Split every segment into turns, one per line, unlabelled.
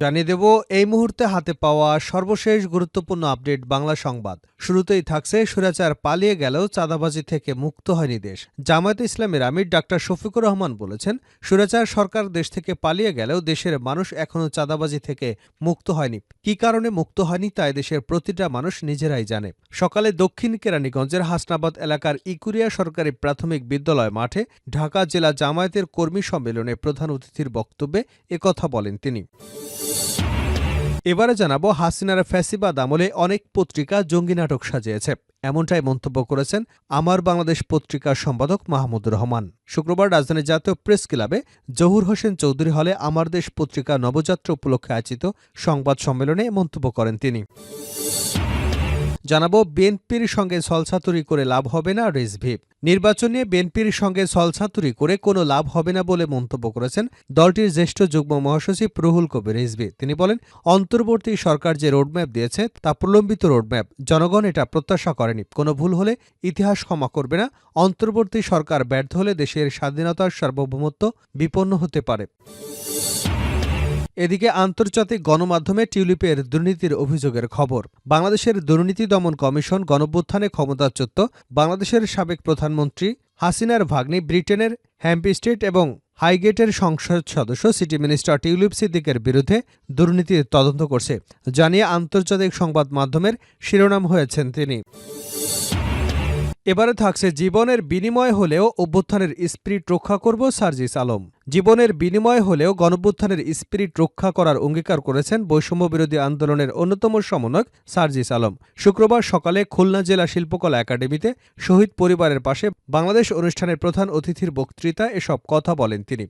জানিয়ে দেব, এই মুহূর্তে হাতে পাওয়া সর্বশেষ গুরুত্বপূর্ণ আপডেট বাংলা সংবাদ। শুরুতেই থাকছে সুরাচার পালিয়ে গেলেও চাঁদাবাজি থেকে মুক্ত হয়নি দেশ। জামায়াতে ইসলামের আমির ডাক্তার শফিকুর রহমান বলেছেন সুরাচার সরকার দেশ থেকে পালিয়ে গেলেও দেশের মানুষ এখনও চাঁদাবাজি থেকে মুক্ত হয়নি। কি কারণে মুক্ত হয়নি তাই দেশের প্রতিটা মানুষ নিজেরাই জানে। সকালে দক্ষিণ কেরানীগঞ্জের হাসনাবাদ এলাকার ইকুরিয়া সরকারি প্রাথমিক বিদ্যালয় মাঠে ঢাকা জেলা জামায়াতের কর্মী সম্মেলনে প্রধান অতিথির বক্তব্যে একথা বলেন তিনি। এবারে জানাব হাসিনার ফ্যাসিবাদ আমলে অনেক পত্রিকা জঙ্গি নাটক সাজিয়েছে। এমনটাই মন্তব্য করেছেন আমার বাংলাদেশ পত্রিকার সম্পাদক মাহমুদুর রহমান। শুক্রবার রাজধানীর জাতীয় প্রেস ক্লাবে জহুর হোসেন চৌধুরী হলে আমার দেশ পত্রিকা নবযাত্রা উপলক্ষে আয়োজিত সংবাদ সম্মেলনে মন্তব্য করেন তিনি। জানাব, বিএনপির সঙ্গে ছলছাতুরি করে লাভ হবে না রিজভি। নির্বাচন নিয়ে বিএনপির সঙ্গে ছলছাতুরি করে কোনো লাভ হবে না বলে মন্তব্য করেছেন দলটির জ্যেষ্ঠ যুগ্ম মহাসচিব রুহুল কবির রিজভি। তিনি বলেন, অন্তর্বর্তী সরকার যে রোডম্যাপ দিয়েছে, তা প্রলম্বিত রোডম্যাপ। জনগণ এটা প্রত্যাশা করেনি। কোনো ভুল হলে ইতিহাস ক্ষমা করবে না। অন্তর্বর্তী সরকার ব্যর্থ হলে দেশের স্বাধীনতার সার্বভৌমত্ব বিপন্ন হতে পারে। এদিকে আন্তর্জাতিক গণমাধ্যমে টিউলিপের দুর্নীতির অভিযোগের খবর। বাংলাদেশের দুর্নীতি দমন কমিশন গণভ্যুত্থানে ক্ষমতাচ্যুত বাংলাদেশের সাবেক প্রধানমন্ত্রী হাসিনার ভাগ্নি ব্রিটেনের হ্যাম্পিস্টেট এবং হাইগেটের সংসদ সদস্য সিটি মিনিস্টার টিউলিপ সিদ্দিকের বিরুদ্ধে দুর্নীতির তদন্ত করছে, জানিয়ে আন্তর্জাতিক সংবাদ মাধ্যমের শিরোনাম হয়েছেন তিনি। এবারে থাকছে জীবনের বিনিময় হলেও অভ্যুত্থানের স্পিরিট রক্ষা করব সার্জিস আলম। জীবনের বিনিময় হলেও গণভ্যুত্থানের স্পিরিট রক্ষা করার অঙ্গীকার করেছেন বৈষম্য বিরোধী আন্দোলনের অন্যতম সমন্বয়ক সার্জিস আলম। শুক্রবার সকালে খুলনা জেলা শিল্পকলা একাডেমিতে শহীদ পরিবারের পাশে বাংলাদেশ অনুষ্ঠানের প্রধান অতিথির বক্তৃতা এসব কথা বলেন তিনি।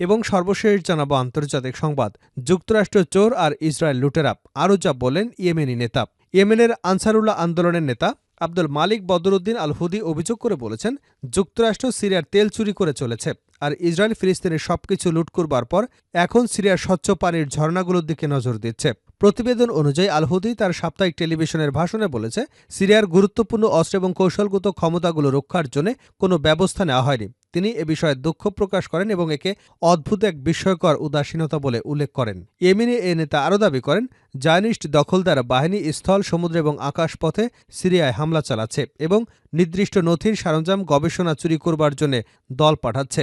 এবং সর্বশেষ জানাব আন্তর্জাতিক সংবাদ। যুক্তরাষ্ট্র চোর আর ইসরায়েল লুটেরা। আরও যা বলেন ইয়েমেনি নেতা। ইয়েমেনের আনসারুল্লাহ আন্দোলনের নেতা আব্দুল মালিক বদরুদ্দিন আল হুদি অভিযোগ করে বলেছেন, যুক্তরাষ্ট্র সিরিয়ার তেল চুরি করে চলেছে আর ইসরায়েল ফিলিস্তিনের সবকিছু লুট করবার পর এখন সিরিয়ার স্বচ্ছ পানির ঝর্ণাগুলোর দিকে নজর দিচ্ছে। প্রতিবেদন অনুযায়ী, আলহুদি তার সাপ্তাহিক টেলিভিশনের ভাষণে বলেছে, সিরিয়ার গুরুত্বপূর্ণ অস্ত্র এবং কৌশলগত ক্ষমতাগুলো রক্ষার জন্য কোনো ব্যবস্থা নেওয়া হয়নি। তিনি এ বিষয়ে দুঃখ প্রকাশ করেন এবং একে অদ্ভুত এক বিস্ময়কর উদাসীনতা বলে উল্লেখ করেন। এমিনে এ নেতা আরও দাবি করেন জায়নিস্ট দখলদার বাহিনী স্থল, সমুদ্র এবং আকাশপথে সিরিয়ায় হামলা চালাচ্ছে এবং নির্দিষ্ট নথির সরঞ্জাম গবেষণা চুরি করবার জন্য দল পাঠাচ্ছে।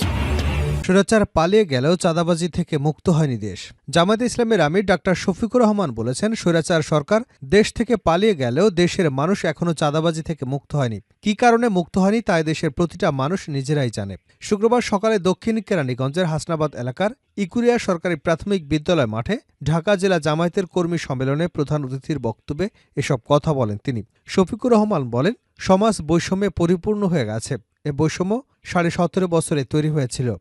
সুরাচার পালিয়ে গেলেও চাঁদাবাজি থেকে মুক্ত হয়নি দেশ। জামায়াত ইসলামের আমির ডাক্তার শফিকুর রহমান বলেছেন, স্বৈরাচার সরকার দেশ থেকে পালিয়ে গেলেও দেশের মানুষ এখনও চাঁদাবাজি থেকে মুক্ত হয়নি। কি কারণে মুক্ত হয়নি তাই দেশের প্রতিটা মানুষ নিজেরাই জানে। শুক্রবার সকালে দক্ষিণ কেরানীগঞ্জের হাসনাবাদ এলাকার ইকুরিয়া সরকারি প্রাথমিক বিদ্যালয় মাঠে ঢাকা জেলা জামায়াতের কর্মী সম্মেলনে প্রধান অতিথির বক্তব্যে এসব কথা বলেন তিনি। শফিকুর রহমান বলেন, সমাজ বৈষম্যে পরিপূর্ণ হয়ে গেছে। এ বৈষম্য সাড়ে সতেরো বছরে তৈরি হয়েছিল।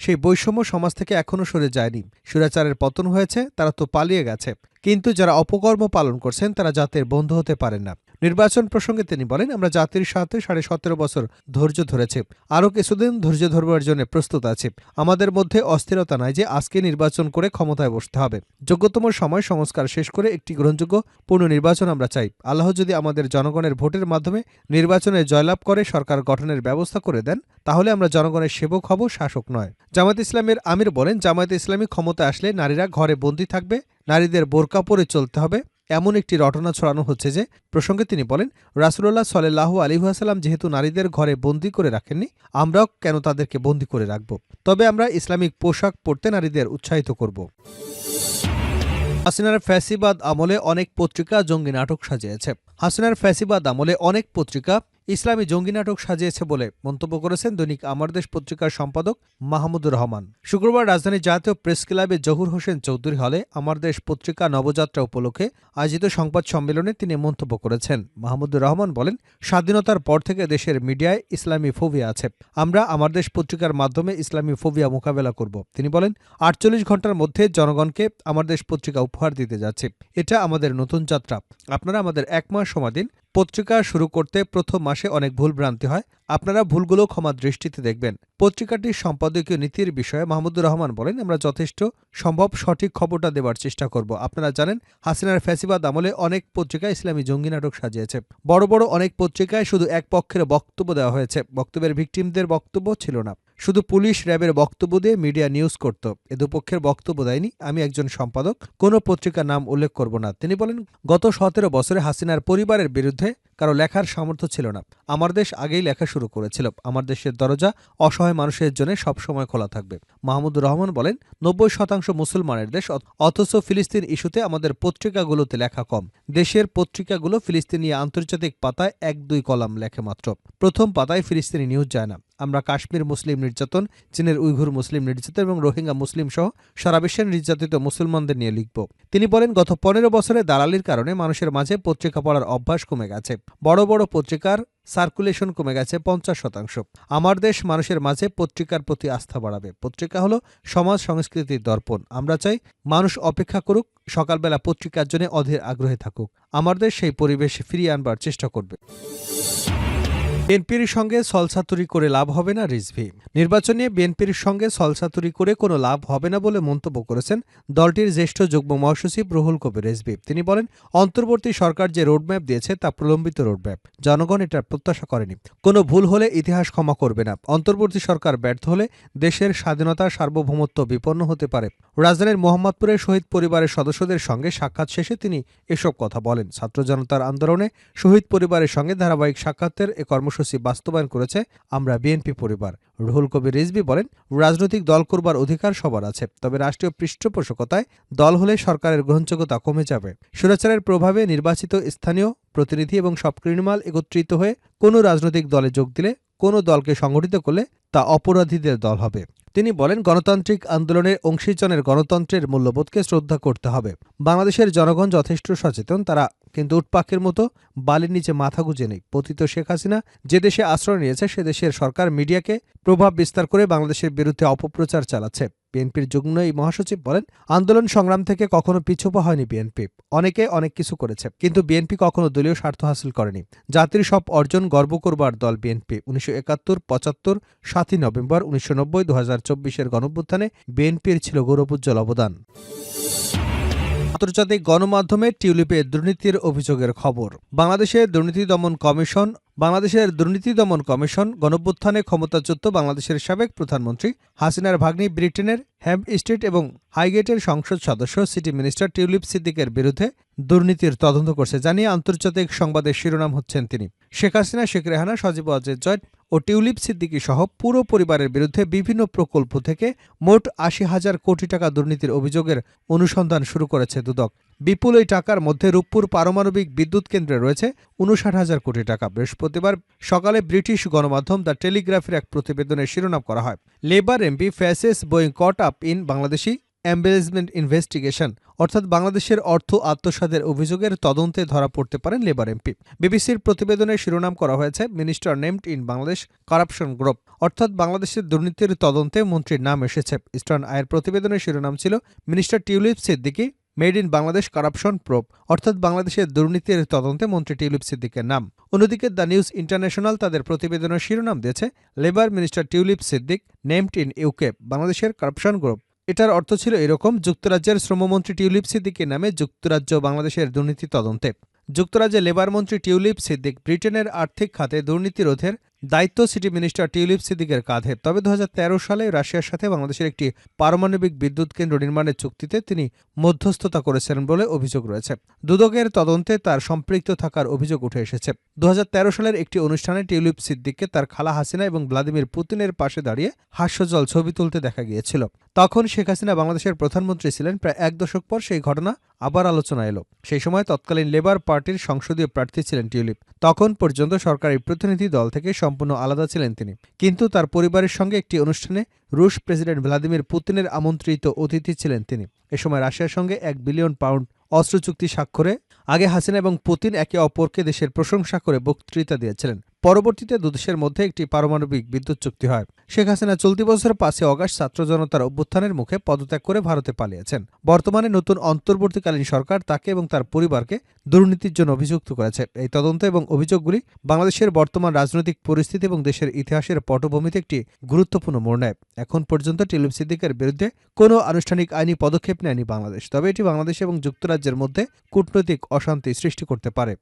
সেই বৈষম্য সমাজ থেকে এখনও সরে যায়নি। সুরাচারের পতন হয়েছে, তারা তো পালিয়ে গেছে। কিন্তু যারা অপকর্ম পালন করছেন, তারা জাতের বন্ধু হতে পারেন না। নির্বাচন প্রসঙ্গে তিনি বলেন, আমরা জাতির সাথে সাড়ে সতেরো বছর ধৈর্য ধরেছে। আরও কিছুদিন ধৈর্য ধরবার জন্য প্রস্তুত আছে। আমাদের মধ্যে অস্থিরতা নাই যে আজকে নির্বাচন করে ক্ষমতায় বসতে হবে। যোগ্যতম সময় সংস্কার শেষ করে একটি গ্রহণযোগ্য পূর্ণ নির্বাচন আমরা চাই। আল্লাহ যদি আমাদের জনগণের ভোটের মাধ্যমে নির্বাচনে জয়লাভ করে সরকার গঠনের ব্যবস্থা করে দেন, তাহলে আমরা জনগণের সেবক হব, শাসক নয়। জামাত ইসলামের আমির বলেন, জামায়াত ইসলামী ক্ষমতা আসলে নারীরা ঘরে বন্দী থাকবে, নারীদের বোরকা পরে চলতে হবে। এমন একটি রটনা ছড়ানো হচ্ছে যে প্রসঙ্গে তিনি বলেন রাসুল্লাহ সাল্লাহ আলিহাসাল্লাম যেহেতু নারীদের ঘরে বন্দি করে রাখেননি, আমরাও কেন তাদেরকে বন্দি করে রাখব? তবে আমরা ইসলামিক পোশাক পরতে নারীদের উৎসাহিত করব। হাসিনার ফ্যাসিবাদ আমলে অনেক পত্রিকা জঙ্গি নাটক সাজিয়েছে। হাসিনার ফ্যাসিবাদ আমলে অনেক পত্রিকা ইসলামী জঙ্গি নাটক সাজিয়েছে বলে মন্তব্য করেছেন দৈনিক আমার দেশ পত্রিকার সম্পাদক মাহমুদুর রহমান। শুক্রবার রাজধানীর জাতীয় প্রেস ক্লাবে জহুর হোসেন চৌধুরী হলে আমার দেশ পত্রিকা নবযাত্রা উপলক্ষে আয়োজিত সংবাদ সম্মেলনে তিনি মন্তব্য করেছেন। মাহমুদুর রহমান বলেন, স্বাধীনতার পর থেকে দেশের মিডিয়ায় ইসলামী ফোবিয়া আছে। আমরা আমার দেশ পত্রিকার মাধ্যমে ইসলামী ফোবিয়া মোকাবেলা করব। তিনি বলেন, আটচল্লিশ ঘণ্টার মধ্যে জনগণকে আমার দেশ পত্রিকা উপহার দিতে যাচ্ছে। এটা আমাদের নতুন যাত্রা। আপনারা আমাদের এক মাস সময় দিন পত্রিকা শুরু করতে প্রথম মাসে অনেক ভুল ভ্রান্তি হয়। আপনারা ভুলগুলো ক্ষমা দৃষ্টিতে দেখবেন। পত্রিকাটির সম্পাদকীয় নীতির বিষয়ে মাহমুদুর রহমান বলেন, আমরা যথেষ্ট সম্ভব সঠিক খবরটা দেওয়ার চেষ্টা করব। আপনারা জানেন, হাসিনার ফ্যাসিবাদ আমলে অনেক পত্রিকা ইসলামী জঙ্গি নাটক সাজিয়েছে। বড় বড় অনেক পত্রিকায় শুধু এক পক্ষের বক্তব্য দেওয়া হয়েছে। বক্তব্যের ভিকটিমদের বক্তব্য ছিল না। শুধু পুলিশ র্যাবের বক্তব্য দিয়ে মিডিয়া নিউজ করত। এ দুপক্ষের বক্তব্য দেয়নি। আমি একজন সম্পাদক। কোনো পত্রিকার নাম উল্লেখ করব না। তিনি বলেন, গত সতেরো বছরে হাসিনার পরিবারের বিরুদ্ধে কারও লেখার সামর্থ্য ছিল না। আমার দেশ আগেই লেখা শুরু করেছিল। আমার দেশের দরজা অসহায় মানুষের জন্য সবসময় খোলা থাকবে। মাহমুদুর রহমান বলেন, নব্বই শতাংশ মুসলমানের দেশ, অথচ ফিলিস্তিন ইস্যুতে আমাদের পত্রিকাগুলোতে লেখা কম। দেশের পত্রিকাগুলো ফিলিস্তিনি আন্তর্জাতিক পাতায় এক দুই কলাম লেখে মাত্র। প্রথম পাতায় ফিলিস্তিনি নিউজ যায় না। আমরা কাশ্মীর মুসলিম নির্যাতন, চীনের উইঘুর মুসলিম নির্যাতন এবং রোহিঙ্গা মুসলিম সহ সারা বিশ্বের নির্যাতিত মুসলমানদের নিয়ে লিখব। তিনি বলেন, গত পনেরো বছরে দালালির কারণে মানুষের মাঝে পত্রিকা পড়ার অভ্যাস কমে গেছে। বড় বড় পত্রিকার সার্কুলেশন কমে গেছে পঞ্চাশ শতাংশ। আমার দেশ মানুষের মাঝে পত্রিকার প্রতি আস্থা বাড়াবে। পত্রিকা হলো সমাজ সংস্কৃতির দর্পণ। আমরা চাই মানুষ অপেক্ষা করুক, সকালবেলা পত্রিকার জন্য অধীর আগ্রহে থাকুক। আমার দেশ সেই পরিবেশ ফিরিয়ে আনবার চেষ্টা করবে। বিএনপির সঙ্গে সলসাতুরি করে লাভ হবে না রিজভি। নির্বাচনে বিএনপির সঙ্গে সলসাতুরি করে কোনো লাভ হবে না বলে মন্তব্য করেছেন দলটির জ্যেষ্ঠ যুগ্ম মহাসচিব রুহুল কবির রিজভি। তিনি বলেন, অন্তর্বর্তী সরকার যে রোডম্যাপ দিয়েছে তা প্রলম্বিত রোডম্যাপ। জনগণ এটার প্রত্যাশা করেনি। কোনো ভুল হলে ইতিহাস ক্ষমা করবে না। অন্তর্বর্তী সরকার ব্যর্থ হলে দেশের স্বাধীনতা সার্বভৌমত্ব বিপন্ন হতে পারে। রাজধানীর মোহাম্মদপুরের শহীদ পরিবারের সদস্যদের সঙ্গে সাক্ষাৎ শেষে তিনি এসব কথা বলেন। ছাত্র জনতার আন্দোলনে শহীদ পরিবারের সঙ্গে ধারাবাহিক সাক্ষাতের এ কর্মসূচি বাস্তবায়ন করেছে আমরা বিএনপি পরিবার। রুহুল কবির রিজবি বলেন, রাজনৈতিক দল করবার অধিকার সবার আছে, তবে রাষ্ট্রীয় পৃষ্ঠপোষকতায় দল হলে সরকারের গ্রহণযোগ্যতা কমে যাবে। সুরাচারের প্রভাবে নির্বাচিত স্থানীয় প্রতিনিধি এবং সব ক্রিমিনাল একত্রিত হয়ে কোনো রাজনৈতিক দলে যোগ দিলে কোনো দলকে সংগঠিত করলে তা অপরাধীদের দল হবে। তিনি বলেন, গণতান্ত্রিক আন্দোলনের অংশীজনের গণতন্ত্রের মূল্যবোধকে শ্রদ্ধা করতে হবে। বাংলাদেশের জনগণ যথেষ্ট সচেতন, তারা কিন্তু উটপাকের মতো বালির নিচে মাথা গুঁজে নেই। পতিত শেখ হাসিনা যে দেশে আশ্রয় নিয়েছে, সে দেশের সরকার মিডিয়াকে প্রভাব বিস্তার করে বাংলাদেশের বিরুদ্ধে অপপ্রচার চালাচ্ছে। বিএনপির যুগ্ম এই মহাসচিব বলেন, আন্দোলন সংগ্রাম থেকে কখনো পিছুপা হয়নি বিএনপি। অনেকে অনেক কিছু করেছে, কিন্তু বিএনপি কখনো দলীয় স্বার্থ হাসিল করেনি। জাতির সব অর্জন গর্ব করবার দল বিএনপি। উনিশশো একাত্তর, পঁচাত্তর, সাতই নভেম্বর, উনিশশো নব্বই দু হাজার চব্বিশের গণভ্যুত্থানে বিএনপির ছিল গৌরবোজ্জ্বল অবদান। আন্তর্জাতিক গণমাধ্যমে টিউলিপে দুর্নীতির অভিযোগের খবর। বাংলাদেশের দুর্নীতি দমন কমিশন, বাংলাদেশের দুর্নীতি দমন কমিশন গণভ্যুত্থানে ক্ষমতাচ্যুত বাংলাদেশের সাবেক প্রধানমন্ত্রী হাসিনার ভাগ্নি ব্রিটেনের হ্যাম্প স্ট্রিট এবং হাইগেটের সংসদ সদস্য সিটি মিনিস্টার টিউলিপ সিদ্দিকের বিরুদ্ধে দুর্নীতির তদন্ত করছে, জানিয়ে আন্তর্জাতিক সংবাদের শিরোনাম হচ্ছেন তিনি। শেখ হাসিনা, শেখ রেহানা, সজীব অজয় জয় ও টিউলিপ সিদ্দিকী সহ পুরো পরিবারের বিরুদ্ধে বিভিন্ন প্রকল্প থেকে মোট আশি হাজার কোটি টাকা দুর্নীতির অভিযোগের অনুসন্ধান শুরু করেছে দুদক। বিপুল এই টাকার মধ্যে রূপপুর পারমাণবিক বিদ্যুৎ কেন্দ্রে রয়েছে উনষাট হাজার কোটি টাকা। বৃহস্পতিবার সকালে ব্রিটিশ গণমাধ্যম দ্য টেলিগ্রাফের এক প্রতিবেদনের শিরোনাম করা হয়। Labour MP faces being caught up in Bangladeshi embezzlement investigation, অর্থাৎ বাংলাদেশের অর্থ আত্মসাদের অভিযোগের তদন্তে ধরা পড়তে পারেন লেবার এমপি। বিবিসির প্রতিবেদনের শিরোনাম করা হয়েছে, minister named in Bangladesh corruption group অর্থাৎ বাংলাদেশের দুর্নীতির তদন্তে মন্ত্রীর নাম এসেছে। ইস্টার্ন আয়ের প্রতিবেদনের শিরোনাম ছিল, minister Tulip Siddiqui, made in Bangladesh corruption probe অর্থাৎ বাংলাদেশের দুর্নীতির তদন্তে মন্ত্রী টিউলিপ সিদ্দিকের নাম। অন্যদিকে, দ্য নিউজ ইন্টারন্যাশনাল তাদের প্রতিবেদনের শিরোনাম দিয়েছে, Labour minister Tulip Siddiq, named in UK বাংলাদেশের কারাপশন গ্রুপ এটার অর্থ ছিল এরকম, যুক্তরাজ্যের শ্রমমন্ত্রী টিউলিপ সিদ্দিকের নামে যুক্তরাজ্য বাংলাদেশের দুর্নীতি তদন্তে। যুক্তরাজ্যে লেবার মন্ত্রী টিউলিপ সিদ্দিক, ব্রিটেনের আর্থিক খাতে দুর্নীতি রোধের দায়িত্ব সিটি মিনিস্টার টিউলিপ সিদ্দিকের কাঁধে। তবে দু হাজার তেরো সালে রাশিয়ার সাথে বাংলাদেশের একটি পারমাণবিক বিদ্যুৎ কেন্দ্র নির্মাণের চুক্তিতে তিনি মধ্যস্থতা করেছিলেন বলে অভিযোগ রয়েছে। দুদকের তদন্তে তার সম্পৃক্ত থাকার অভিযোগ উঠে এসেছে। দু হাজার তেরো সালের একটি অনুষ্ঠানে টিউলিপ সিদ্দিককে তার খালা হাসিনা এবং ভ্লাদিমির পুতিনের পাশে দাঁড়িয়ে হাস্যজল ছবি তুলতে দেখা গিয়েছিল। তখন শেখ হাসিনা বাংলাদেশের প্রধানমন্ত্রী ছিলেন প্রায় এক দশক পর সেই ঘটনা আবার আলোচনা এলো। সেই সময় তৎকালীন লেবার পার্টির সংসদীয় প্রার্থী ছিলেন টিউলিপ। তখন পর্যন্ত সরকারি প্রতিনিধি দল থেকে সম্পূর্ণ আলাদা ছিলেন তিনি। কিন্তু তার পরিবারের সঙ্গে একটি অনুষ্ঠানে রুশ প্রেসিডেন্ট ভ্লাদিমির পুতিনের আমন্ত্রিত অতিথি ছিলেন তিনি। এ সময় রাশিয়ার সঙ্গে এক বিলিয়ন পাউন্ড অস্ত্র চুক্তি স্বাক্ষরে আগে হাসিনা এবং পুতিন একে অপরকে দেশের প্রশংসা করে বক্তৃতা দিয়েছিলেন। পরবর্তীতে দুদেশের মধ্যে একটি পারমাণবিক বিদ্যুৎ চুক্তি হয়। শেখ হাসিনা চলতি বছর পাঁচই অগাস্ট ছাত্র জনতার অভ্যুত্থানের মুখে পদত্যাগ করে ভারতে পালিয়েছেন। বর্তমানে নতুন অন্তর্বর্তীকালীন সরকার তাকে এবং তার পরিবারকে দুর্নীতির জন্য অভিযুক্ত করেছে। এই তদন্ত এবং অভিযোগগুলি বাংলাদেশের বর্তমান রাজনৈতিক পরিস্থিতি এবং দেশের ইতিহাসের পটভূমিতে একটি গুরুত্বপূর্ণ মোড় নেয় এখন পর্যন্ত টিলুপ সিদ্দিকের বিরুদ্ধে কোনো আনুষ্ঠানিক আইনি পদক্ষেপ নেয়নি বাংলাদেশ। তবে এটি বাংলাদেশ এবং যুক্তরাজ্যের মধ্যে কূটনৈতিক অশান্তি সৃষ্টি করতে পারে।